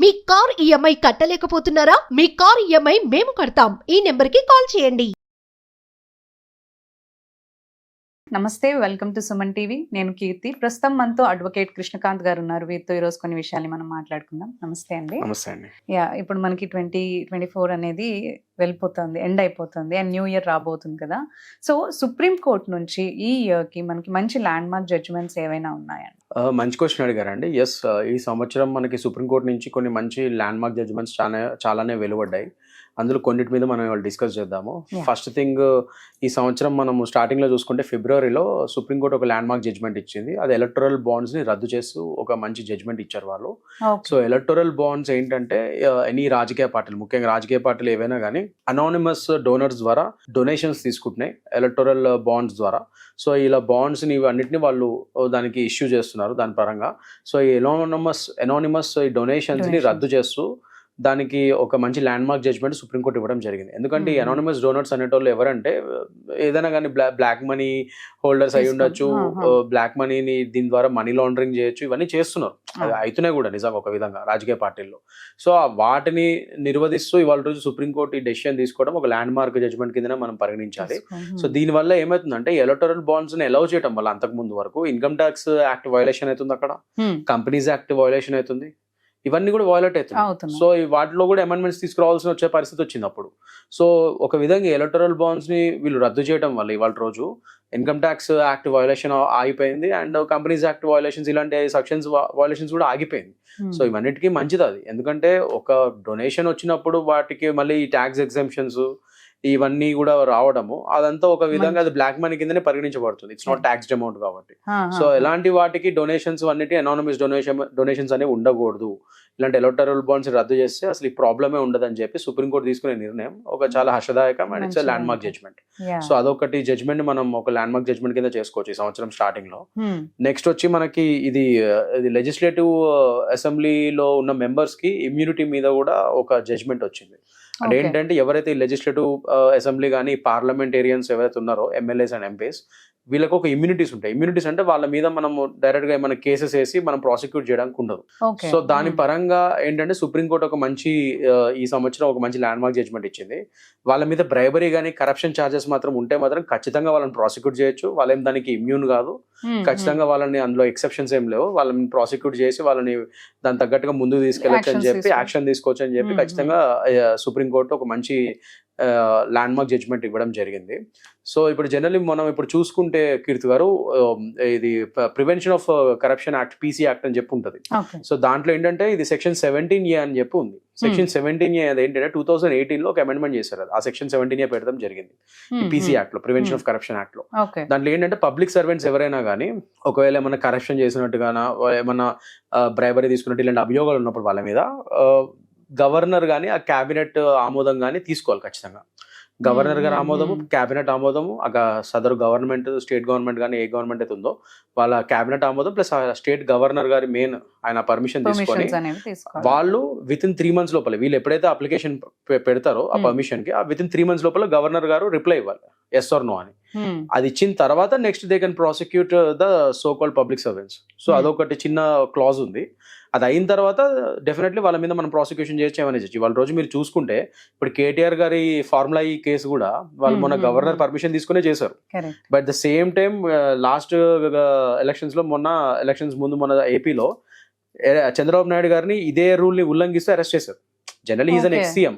మీ car EMI కట్టలేకపోతున్నారా? మీ car EMI మేము కడతాం. ఈ నెంబర్కి కాల్ చేయండి. నమస్తే వెల్కమ్ టు సుమన్ టీవీ. నేను కీర్తి. ప్రస్తుతం మనతో అడ్వకేట్ కృష్ణకాంత్ గారు ఉన్నారు. వీరితో ఈరోజు కొన్ని విషయాలు మనం మాట్లాడుకుందాం. నమస్తే అండి. నమస్తే అండి. యా ఇప్పుడు మనకి ట్వంటీ ట్వంటీ ఫోర్ అనేది వెళ్ళిపోతుంది ఎండ్ అయిపోతుంది అండ్ న్యూ ఇయర్ రాబోతుంది కదా. సో సుప్రీం కోర్ట్ నుంచి ఈ ఇయర్కి మనకి మంచి ల్యాండ్ మార్క్ జడ్జిమెంట్స్ ఏవైనా ఉన్నాయండి మంచి క్వశ్చన్ అడిగారండి. ఎస్ ఈ సంవత్సరం మనకి సుప్రీంకోర్టు నుంచి కొన్ని మంచి ల్యాండ్ మార్క్ జడ్జిమెంట్స్ చాలా చాలానే వెలువడ్డాయి. అందులో కొన్నిటి మీద మనం ఇవాళ డిస్కస్ చేద్దాము. ఫస్ట్ థింగ్ ఈ సంవత్సరం మనము స్టార్టింగ్లో చూసుకుంటే ఫిబ్రవరిలో సుప్రీంకోర్టు ఒక ల్యాండ్ మార్క్ జడ్జ్మెంట్ ఇచ్చింది. అది ఎలక్టోరల్ బాండ్స్ని రద్దు చేస్తూ ఒక మంచి జడ్జ్మెంట్ ఇచ్చారు వాళ్ళు. సో ఎలక్టోరల్ బాండ్స్ ఏంటంటే ఎనీ రాజకీయ పార్టీలు ముఖ్యంగా రాజకీయ పార్టీలు ఏవైనా కానీ అనానిమస్ డోనర్స్ ద్వారా డొనేషన్స్ తీసుకుంటున్నాయి ఎలక్టోరల్ బాండ్స్ ద్వారా సో ఇలా బాండ్స్ని ఇవన్నిటిని వాళ్ళు దానికి ఇష్యూ చేస్తున్నారు దాని పరంగా సో ఈ ఎనానిమస్ ఎనానిమస్ ఈ డొనేషన్స్ని. రద్దు చేస్తూ దానికి ఒక మంచి ల్యాండ్ మార్క్ జడ్జ్మెంట్ సుప్రీంకోర్టు ఇవ్వడం జరిగింది. ఎందుకంటే ఈ. అనానిమస్ డోనర్స్ అనేటోళ్ళు ఎవరంటే ఏదైనా కానీ బ్లాక్ మనీ హోల్డర్స్ అయి ఉండొచ్చు. బ్లాక్ మనీని దీని ద్వారా మనీ లాండరింగ్ చేయొచ్చు ఇవన్నీ చేస్తున్నారు. అది. అవుతున్నాయి కూడా నిజంగా ఒక విధంగా రాజకీయ పార్టీల్లో. సో ఆ వాటిని నిర్వహిస్తూ ఇవాళ రోజు సుప్రీంకోర్టు ఈ డెసిషన్ తీసుకోవడం ఒక ల్యాండ్ మార్క్ జడ్జ్మెంట్ కింద మనం పరిగణించాలి. సో దీనివల్ల ఏమవుతుందంటే ఎలక్టోరల్ బాండ్స్ని అలౌ చేయడం వల్ల అంతకు ముందు వరకు ఇన్కమ్ ట్యాక్స్ యాక్ట్ వైలేషన్ అవుతుంది అక్కడ. కంపెనీస్ యాక్ట్ వైలేషన్ అవుతుంది. ఇవన్నీ కూడా అవుతుంది అవుతుంది సో ఈ వాటిలో కూడా అమెండ్మెంట్స్ తీసుకురావాల్సిన వచ్చే పరిస్థితి వచ్చింది అప్పుడు. సో ఒక విధంగా ఎలక్టరల్ బాండ్స్ని వీళ్ళు రద్దు చేయడం వల్ల ఇవాళ రోజు ఇన్కమ్ ట్యాక్స్ యాక్ట్ వైలేషన్ ఆగిపోయింది అండ్ కంపెనీస్ యాక్ట్ వైలేషన్స్ ఇలాంటి సెక్షన్స్ వైలేషన్స్ కూడా ఆగిపోయింది. సో ఇవన్నిటికీ మంచిది అది. ఎందుకంటే ఒక డొనేషన్ వచ్చినప్పుడు వాటికి మళ్ళీ ఈ ట్యాక్స్ ఎగ్జామ్షన్స్ ఇవన్నీ కూడా రావడము. అదంతా ఒక విధంగా అది బ్లాక్ మనీ కిందనే పరిగణించబడుతుంది. ఇట్స్ నాట్ ట్యాక్స్డ్ అమౌంట్ కాబట్టి. సో ఎలాంటి వాటికి డొనేషన్స్ అన్నిటి అనానమస్ డొనేషన్ డొనేషన్స్ అనేవి ఉండకూడదు. ఇలాంటి ఎలక్టరల్ బాండ్స్ రద్దు చేస్తే అసలు ఈ ప్రాబ్లమే ఉండదని చెప్పి సుప్రీంకోర్టు తీసుకునే నిర్ణయం ఒక చాలా హర్షదాయకం and it's landmark judgement so అదొకటి జడ్జ్మెంట్ మనం ఒక ల్యాండ్ మార్క్ జడ్జ్మెంట్ కింద చేసుకోవచ్చు ఈ సంవత్సరం స్టార్టింగ్లో. నెక్స్ట్ వచ్చి మనకి ఇది ఇది లెజిస్లేటివ్ అసెంబ్లీలో ఉన్న మెంబర్స్కి ఇమ్యూనిటీ మీద కూడా ఒక జడ్జ్మెంట్ వచ్చింది. అంటే ఏంటంటే ఎవరైతే లెజిస్లేటివ్ అసెంబ్లీ కానీ పార్లమెంటేరియన్స్ ఎవరైతే ఉన్నారో ఎమ్మెల్యేస్ అండ్ ఎంపీస్ వీళ్ళకి ఒక ఇమ్యూనిటీస్ ఉంటాయి. ఇమ్యూనిటీస్ అంటే వాళ్ళ మీద మనం డైరెక్ట్గా ఏమైనా కేసెస్ వేసి మనం ప్రాసిక్యూట్ చేయడానికి ఉండదు. సో దాని పరంగా ఏంటంటే సుప్రీంకోర్టు ఒక మంచి ఈ సంవత్సరం ఒక మంచి ల్యాండ్ మార్క్ జడ్జ్మెంట్ ఇచ్చింది. వాళ్ళ మీద బ్రైబరీ కానీ కరప్షన్ చార్జెస్ మాత్రం ఉంటే మాత్రం ఖచ్చితంగా వాళ్ళని ప్రాసిక్యూట్ చేయొచ్చు. వాళ్ళేం దానికి ఇమ్యూన్ కాదు. ఖచ్చితంగా వాళ్ళని అందులో ఎక్సెప్షన్స్ ఏం లేవు. వాళ్ళని ప్రాసిక్యూట్ చేసి వాళ్ళని దాని తగ్గట్టుగా ముందుకు తీసుకెళ్ళచ్చు అని చెప్పి యాక్షన్ తీసుకోవచ్చు అని చెప్పి Hmm, ఖచ్చితంగా సుప్రీంకోర్టు ఒక మంచి ల్యాండ్ మార్క్ జడ్జ్మెంట్ ఇవ్వడం జరిగింది. సో ఇప్పుడు జనరల్లీ మనం ఇప్పుడు చూసుకుంటే కీర్తి గారు ఇది prevention of corruption act PC act అని చెప్పి ఉంటుంది సో దాంట్లో ఏంటంటే ఇది సెక్షన్ సెవెంటీన్ ఏ అని చెప్పి ఉంది. సెక్షన్ సెవెంటీన్ ఏ అది ఏంటంటే టూ థౌసండ్ ఎయిటీన్లో ఒక అమెండ్మెంట్ చేశారు అది. ఆ సెక్షన్ సెవెంటీన్ ఏ పెట్టడం జరిగింది. పీసీ యాక్ట్లో ప్రివెన్షన్ ఆఫ్ కరప్షన్ యాక్ట్లో. దాంట్లో ఏంటంటే పబ్లిక్ సర్వెంట్స్ ఎవరైనా కానీ ఒకవేళ ఏమైనా కరప్షన్ చేసినట్టుగానా ఏమన్నా బ్రైబరీ తీసుకున్నట్టు ఇలాంటి అభియోగాలు ఉన్నప్పుడు వాళ్ళ మీద గవర్నర్ కానీ ఆ క్యాబినెట్ ఆమోదం కానీ తీసుకోవాలి ఖచ్చితంగా గవర్నర్ గారి ఆమోదము. క్యాబినెట్ ఆమోదము ఆ సదరు గవర్నమెంట్ స్టేట్ గవర్నమెంట్ కానీ ఏ గవర్నమెంట్ అయితే ఉందో వాళ్ళ క్యాబినెట్ ఆమోదం ప్లస్ స్టేట్ గవర్నర్ గారి మెయిన్ ఆయన పర్మిషన్ తీసుకొని వాళ్ళు విత్ ఇన్ త్రీ మంత్స్ లోపల వీళ్ళు ఎప్పుడైతే అప్లికేషన్ పెడతారో ఆ. పర్మిషన్కి ఆ విత్ ఇన్ త్రీ మంత్స్ లోపల గవర్నర్ గారు రిప్లై ఇవ్వాలి ఎస్ ఆర్ నో అని. అది ఇచ్చిన తర్వాత next they can prosecute the so called public servants so. అదొకటి చిన్న క్లాజ్ ఉంది అది అయిన తర్వాత డెఫినెట్లీ వాళ్ళ మీద మనం ప్రాసిక్యూషన్ చేయొచ్చు ఏమైనా చేయొచ్చు వాళ్ళ రోజు మీరు చూసుకుంటే ఇప్పుడు కేటీఆర్ గారి ఫార్ములా ఈ కేసు కూడా వాళ్ళు మొన్న గవర్నర్. పర్మిషన్ తీసుకునే చేశారు. But the same time last ఎలక్షన్స్లో మొన్న ఎలక్షన్స్ ముందు మొన్న ఏపీలో చంద్రబాబు నాయుడు గారిని ఇదే రూల్ని ఉల్లంఘిస్తూ అరెస్ట్ చేశారు. General is an Okay. Ex CM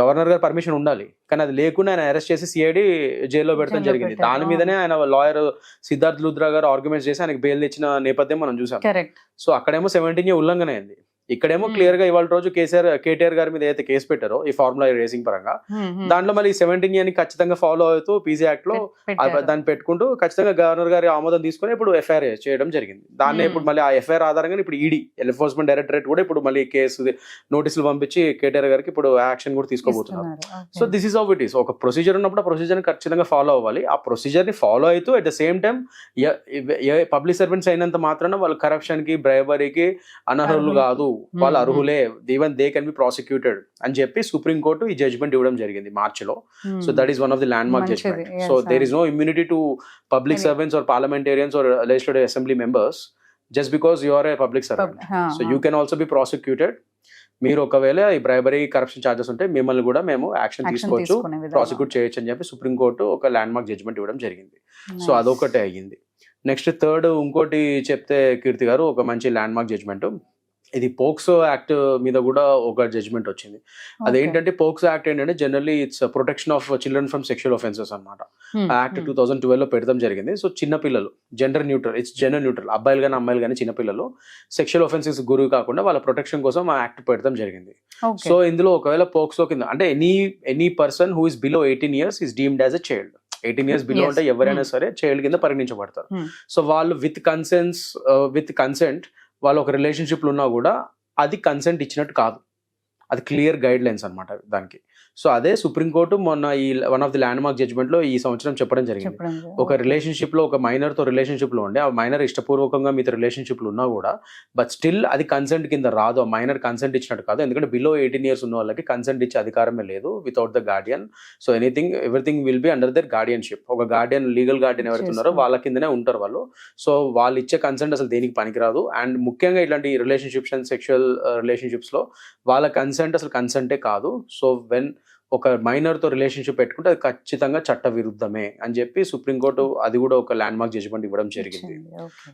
governor గారు పర్మిషన్ ఉండాలి. కానీ అది లేకుండా ఆయన అరెస్ట్ చేసి సిఐడి జైల్లో పెడతాం జైల్లో జరిగింది. దాని మీదనే ఆయన లాయర్ సిద్ధార్థ్ లుద్రా గారు ఆర్గ్యుమెంట్స్ చేసి ఆయనకి బెయిల్ తెచ్చిన నేపథ్యం మనం చూసాం. సో అక్కడేమో సెవెంటీన్ ఉల్లంఘన అయింది. ఇక్కడేమో Hmm. క్లియర్గా ఇవాళ రోజు కేసీఆర్ కేటీఆర్ గారి మీద ఏదైతే కేసు పెట్టారో ఈ ఫార్ములా రేసింగ్ పరంగా దాంట్లో మళ్ళీ సెవెంటీన్ ఇయర్ని ఖచ్చితంగా ఫాలో అవుతూ పీసీ యాక్ట్లో దాన్ని పెట్టుకుంటూ ఖచ్చితంగా గవర్నర్ గారి ఆమోదం తీసుకొని ఇప్పుడు ఎఫ్ఐఆర్ చేయడం జరిగింది. దాన్ని Hmm. ఇప్పుడు మళ్ళీ ఆ ఎఫ్ఐఆర్ ఆధారంగా ఇప్పుడు ఈడీ ఎన్ఫోర్స్మెంట్ డైరెక్టరేట్ కూడా ఇప్పుడు మళ్ళీ కేసు నోటీసులు పంపించి కేటీఆర్ గారికి ఇప్పుడు యాక్షన్ కూడా తీసుకోబోతున్నారు. So this is of it is ఒక ప్రొసీజర్ ఉన్నప్పుడు ఆ ప్రొసీజర్ ఖచ్చితంగా ఫాలో అవ్వాలి. ఆ ప్రొసీజర్ని ఫాలో అవుతూ at the same time public servants అయినంత మాత్రాన వాళ్ళు కరప్షన్కి బ్రైబరీకి అనర్హులు. కాదు. వాళ్ళు Hmm, అర్హులే even they can be prosecuted అని చెప్పి సుప్రీం కోర్టు ఈ జడ్జ్మెంట్ ఇవ్వడం జరిగింది మార్చిలో. So that is one of the landmark. Judgement so there. Is no immunity to public servants or parliamentarians or legislative assembly members just because you are a public servant so you can also be prosecuted మీరు ఒకవేళ ఈ bribery corruption charges ఉంటే మిమ్మల్ని కూడా మేము action తీసుకోవచ్చు prosecute చేయొచ్చు అని చెప్పి సుప్రీంకోర్టు ఒక ల్యాండ్ మార్క్ జడ్జ్మెంట్ ఇవ్వడం జరిగింది. సో అదొకటే అయ్యింది. నెక్స్ట్ థర్డ్ ఇంకోటి చెప్తే కీర్తి గారు ఒక మంచి ల్యాండ్ మార్క్ జడ్జ్మెంట్ ఇది పోక్సో యాక్ట్ మీద కూడా ఒక జడ్జ్మెంట్ వచ్చింది. అదేంటంటే పోక్సో యాక్ట్ ఏంటంటే generally it's protection of children from sexual offences అనమాట ఆ యాక్ట్ టూ థౌసండ్ ట్వెల్వ్లో పెడతాం జరిగింది. సో చిన్న పిల్లలు gender neutral it's gender neutral అబ్బాయిలు కానీ అమ్మాయిలు కానీ చిన్న పిల్లలు సెక్షువల్ ఆఫెన్సెస్ గురి కాకుండా వాళ్ళ ప్రొటెక్షన్ కోసం ఆ యాక్ట్ పెడతాం జరిగింది. సో ఇందులో ఒకవేళ పోక్సో కింద అంటే any any person who is below eighteen years is deemed as a child eighteen years below. అంటే ఎవరైనా Hmm. సరే చైల్డ్ కింద పరిగణించబడతారు. Hmm. సో వాళ్ళు విత్ కన్సెన్స్ విత్ కన్సెంట్ వాళ్ళు ఒక రిలేషన్షిప్లో ఉన్నా కూడా అది కన్సెంట్ ఇచ్చినట్టు కాదు. అది క్లియర్ గైడ్ లైన్స్ అనమాట దానికి. సో అదే సుప్రీంకోర్టు మొన్న ఈ one of the landmark జడ్జ్మెంట్లో ఈ సంవత్సరం చెప్పడం జరిగింది. ఒక రిలేషన్షిప్లో ఒక మైనర్తో రిలేషన్షిప్లో ఉండే ఆ మైనర్ ఇష్టపూర్వకంగా మీతో రిలేషన్షిప్లో ఉన్నా కూడా బట్ స్టిల్ అది కన్సెంట్ కింద రాదు. ఆ మైనర్ కన్సెంట్ ఇచ్చినట్టు కాదు. ఎందుకంటే బిలో ఎయిటీన్ ఇయర్స్ ఉన్న వాళ్ళకి కన్సెంట్ ఇచ్చే అధికారమే లేదు without the guardian. So anything everything will be under their guardianship. ఒక గార్డియన్ లీగల్ గార్డియన్ ఎవరైతే ఉన్నారో. వాళ్ళ కిందనే ఉంటారు వాళ్ళు. సో వాళ్ళు ఇచ్చే కన్సెంట్ అసలు దేనికి పనికిరాదు. అండ్ ముఖ్యంగా ఇట్లాంటి రిలేషన్షిప్స్ అండ్ సెక్షువల్ రిలేషన్షిప్స్లో వాళ్ళ కన్సెంట్ అసలు కన్సెంటే కాదు. సో వెన్ ఒక మైనర్తో రిలేషన్షిప్ పెట్టుకుంటే అది ఖచ్చితంగా చట్ట విరుద్ధమే అని చెప్పి సుప్రీంకోర్టు అది కూడా ఒక ల్యాండ్ మార్క్ జడ్జ్మెంట్ ఇవ్వడం జరిగింది.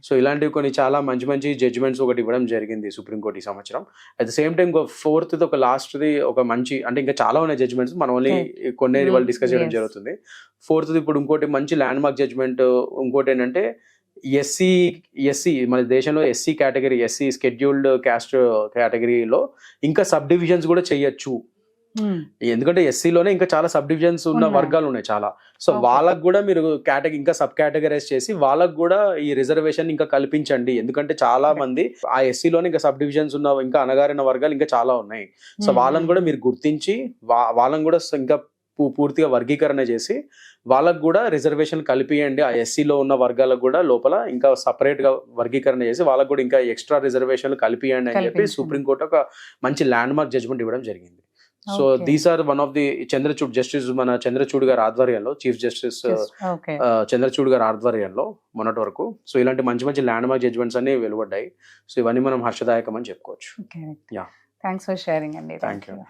సో ఇలాంటివి కొన్ని చాలా మంచి మంచి జడ్జ్మెంట్స్ ఒకటి ఇవ్వడం జరిగింది సుప్రీంకోర్టు ఈ సంవత్సరం. At the same time fourth ఒక లాస్ట్ ది ఒక మంచి అంటే ఇంకా చాలా ఉన్నాయి జడ్జ్మెంట్స్ మనం ఓన్లీ కొన్ని Hmm, వాళ్ళు డిస్కస్ చేయడం. జరుగుతుంది. ఫోర్త్ ఇప్పుడు ఇంకోటి మంచి ల్యాండ్ మార్క్ జడ్జ్మెంట్ ఇంకోటి ఏంటంటే ఎస్సీ ఎస్సీ మన దేశంలో SC category SC scheduled caste కేటగిరీలో ఇంకా సబ్ డివిజన్స్ కూడా చేయొచ్చు ఎందుకంటే ఎస్సీలోనే ఇంకా చాలా సబ్ డివిజన్స్ ఉన్న. వర్గాలు ఉన్నాయి చాలా సో. వాళ్ళకు కూడా మీరు కేటగిరీ ఇంకా సబ్ కేటగరైజ్ చేసి వాళ్ళకు కూడా ఈ రిజర్వేషన్ ఇంకా కల్పించండి ఎందుకంటే చాలా. మంది ఆ ఎస్సీలోనే ఇంకా సబ్ డివిజన్స్ ఉన్న ఇంకా అణగారిన వర్గాలు ఇంకా చాలా ఉన్నాయి సో వాళ్ళని కూడా మీరు గుర్తించి వాళ్ళని కూడా ఇంకా పూర్తిగా వర్గీకరణ చేసి వాళ్ళకు కూడా రిజర్వేషన్ కల్పియండి. ఆ ఎస్సీలో ఉన్న వర్గాలకు కూడా లోపల ఇంకా సపరేట్గా వర్గీకరణ చేసి వాళ్ళకు కూడా ఇంకా ఎక్స్ట్రా రిజర్వేషన్లు కల్పియండి అని చెప్పి. సుప్రీంకోర్టు ఒక మంచి ల్యాండ్ మార్క్ జడ్జ్మెంట్ ఇవ్వడం జరిగింది. So. These are one of the Chandrachud justice మన చంద్రచూడ్ గారి ఆధ్వర్యంలో చీఫ్ జస్టిస్ ఓకే చంద్రచూడ్ గారి ఆధ్వర్యంలో మొన్నటి వరకు. సో ఇలాంటి మంచి మంచి ల్యాండ్ మార్క్ జడ్జ్మెంట్స్ అన్ని వెలువడ్డాయి. సో ఇవన్నీ మనం హర్షదాయకం అని చెప్పుకోవచ్చు. థ్యాంక్స్ ఫర్ షేరింగ్ అండి Thank you.